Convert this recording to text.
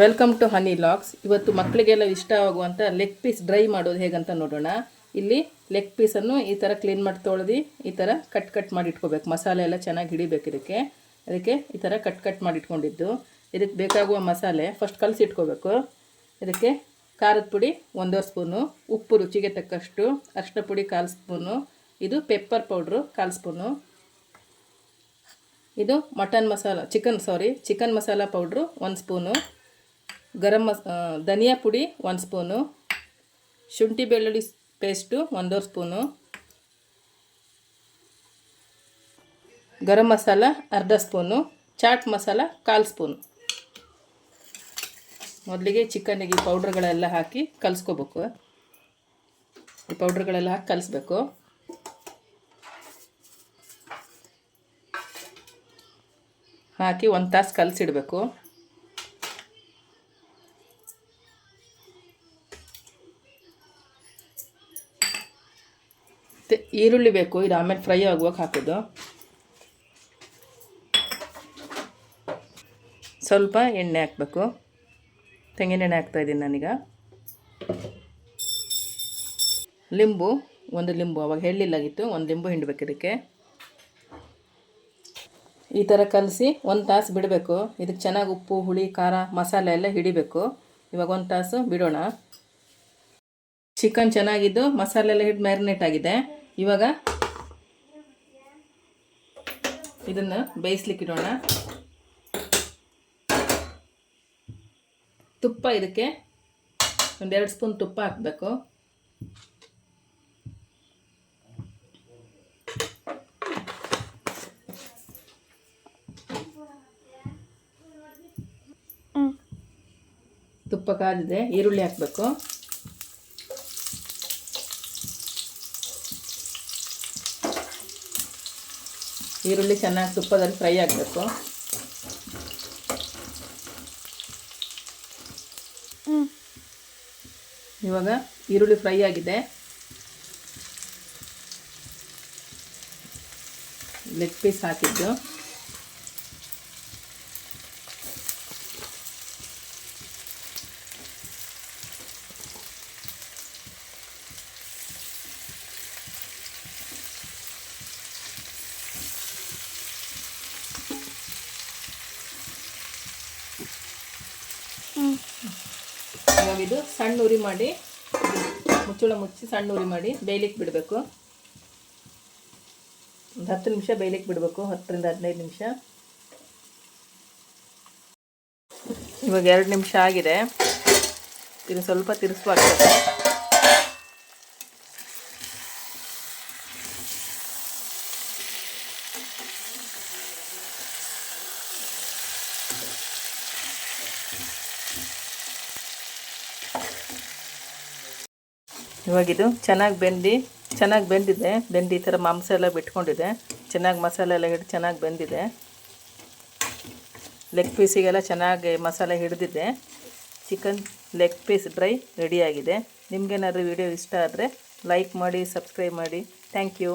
Welcome to honey LOX ಇವತ್ತು ಮಕ್ಕಳಿಗೆಲ್ಲ ಇಷ್ಟ ಆಗುವಂಥ ಲೆಗ್ ಪೀಸ್ ಡ್ರೈ ಮಾಡೋದು ಹೇಗಂತ ನೋಡೋಣ. ಇಲ್ಲಿ ಲೆಗ್ ಪೀಸನ್ನು ಈ ಥರ ಕ್ಲೀನ್ ಮಾಡಿ ತೊಳೆದು, ಈ ಥರ ಕಟ್ ಕಟ್ ಮಾಡಿ ಇಟ್ಕೋಬೇಕು. ಮಸಾಲೆ ಎಲ್ಲ ಚೆನ್ನಾಗಿ ಹಿಡಿಬೇಕು ಇದಕ್ಕೆ. ಅದಕ್ಕೆ ಈ ಥರ ಕಟ್ ಕಟ್ ಮಾಡಿ ಇಟ್ಕೊಂಡಿದ್ದು. ಇದಕ್ಕೆ ಬೇಕಾಗುವ ಮಸಾಲೆ ಫಸ್ಟ್ ಕಲಸಿ ಇಟ್ಕೋಬೇಕು. ಇದಕ್ಕೆ ಖಾರದ ಪುಡಿ ಒಂದೂವರೆ ಸ್ಪೂನು, ಉಪ್ಪು ರುಚಿಗೆ ತಕ್ಕಷ್ಟು ಅರಿಶಿನ ಪುಡಿ ಕಾಲು ಸ್ಪೂನು, ಇದು ಪೆಪ್ಪರ್ ಪೌಡ್ರು ಕಾಲು ಸ್ಪೂನು. ಇದು mutton masala chicken sorry chicken masala powder ಒಂದು ಸ್ಪೂನು. ಗರಂ ಮಸ್ ಧನಿಯಾ ಪುಡಿ ಒಂದು ಸ್ಪೂನು, ಶುಂಠಿ ಬೆಳ್ಳುಳ್ಳಿ ಪೇಸ್ಟು ಒಂದೂವರೆ ಸ್ಪೂನು, ಗರಂ ಮಸಾಲ ಅರ್ಧ ಸ್ಪೂನು, ಚಾಟ್ ಮಸಾಲ ಕಾಲು ಸ್ಪೂನು. ಮೊದಲಿಗೆ ಚಿಕನ್ನಿಗೆ ಈ ಪೌಡ್ರ್ಗಳೆಲ್ಲ ಹಾಕಿ ಕಲಿಸ್ಕೋಬೇಕು. ಈ ಪೌಡ್ರ್ಗಳೆಲ್ಲ ಹಾಕಿ ಕಲಿಸ್ಬೇಕು. ಹಾಕಿ ಒಂದು ತಾಸು ಕಲಸಿಡಬೇಕು. ಈರುಳ್ಳಿ ಬೇಕು, ಇದು ಆಮೇಲೆ ಫ್ರೈ ಆಗುವಾಗ ಹಾಕೋದು. ಸ್ವಲ್ಪ ಎಣ್ಣೆ ಹಾಕಬೇಕು. ತೆಂಗಿನೆಣ್ಣೆ ಹಾಕ್ತಾಯಿದ್ದೀನಿ ನಾನೀಗ. ಲಿಂಬು, ಒಂದು ಲಿಂಬು, ಅವಾಗ ಹೇಳಿಲ್ಲಾಗಿತ್ತು ಒಂದು ಲಿಂಬು ಹಿಂಡಬೇಕು ಇದಕ್ಕೆ. ಈ ಥರ ಕಲಸಿ ಒಂದು ತಾಸು ಬಿಡಬೇಕು. ಇದಕ್ಕೆ ಚೆನ್ನಾಗಿ ಉಪ್ಪು, ಹುಳಿ, ಖಾರ, ಮಸಾಲೆ ಎಲ್ಲ ಹಿಡಿಬೇಕು. ಇವಾಗ ಒಂದು ತಾಸು ಬಿಡೋಣ. ಚಿಕನ್ ಚೆನ್ನಾಗಿದ್ದು ಮಸಾಲೆ ಎಲ್ಲ ಹಿಡಿದು ಮ್ಯಾರಿನೇಟ್ ಆಗಿದೆ. ಇವಾಗ ಇದನ್ನು ಬೇಯಿಸ್ಲಿಕ್ಕೆ ಇಡೋಣ. ತುಪ್ಪ ಇದಕ್ಕೆ ಒಂದೆರಡು ಸ್ಪೂನ್ ತುಪ್ಪ ಹಾಕಬೇಕು. ತುಪ್ಪ ಕಾದಿದೆ ಈರುಳ್ಳಿ ಹಾಕಬೇಕು. ಈರುಳ್ಳಿ ಚೆನ್ನಾಗಿ ತುಪ್ಪದಲ್ಲಿ ಫ್ರೈ ಆಗಬೇಕು. ಇವಾಗ ಈರುಳ್ಳಿ ಫ್ರೈ ಆಗಿದೆ. ಲೆಗ್ ಪೀಸ್ ಹಾಕಿದ್ದು. ಇದು ಸಣ್ಣ ಉರಿ ಮಾಡಿ ಮುಚ್ಚಳ ಮುಚ್ಚಿ ಸಣ್ಣ ಉರಿ ಮಾಡಿ ಬೇಯಲಿಕ್ಕೆ ಬಿಡಬೇಕು. ಒಂದು ಹತ್ತು ನಿಮಿಷ ಬೇಯಲಿಕ್ಕೆ ಬಿಡಬೇಕು, ಹತ್ತರಿಂದ ಹದಿನೈದು ನಿಮಿಷ. ಇವಾಗ ಎರಡು ನಿಮಿಷ ಆಗಿದೆ. ಇನ್ನು ಸ್ವಲ್ಪ ತಿರ್ಸ್ಬಾರ್ದು. ಇವಾಗಿದು ಚೆನ್ನಾಗಿ ಬೆಂದು, ಚೆನ್ನಾಗಿ ಬೆಂದಿದೆ. ಬೆಂದು ಈ ಥರ ಮಾಂಸ ಎಲ್ಲ ಬಿಟ್ಕೊಂಡಿದೆ. ಚೆನ್ನಾಗಿ ಮಸಾಲೆ ಎಲ್ಲ ಹಿಡಿದು ಚೆನ್ನಾಗಿ ಬೆಂದಿದೆ. ಲೆಗ್ ಪೀಸಿಗೆಲ್ಲ ಚೆನ್ನಾಗಿ ಮಸಾಲೆ ಹಿಡಿದಿದೆ. ಚಿಕನ್ ಲೆಗ್ ಪೀಸ್ ಡ್ರೈ ರೆಡಿಯಾಗಿದೆ ನಿಮಗೇನಾದ್ರೂ ವಿಡಿಯೋ ಇಷ್ಟ ಆದರೆ ಲೈಕ್ ಮಾಡಿ ಸಬ್ಸ್ಕ್ರೈಬ್ ಮಾಡಿ. Thank you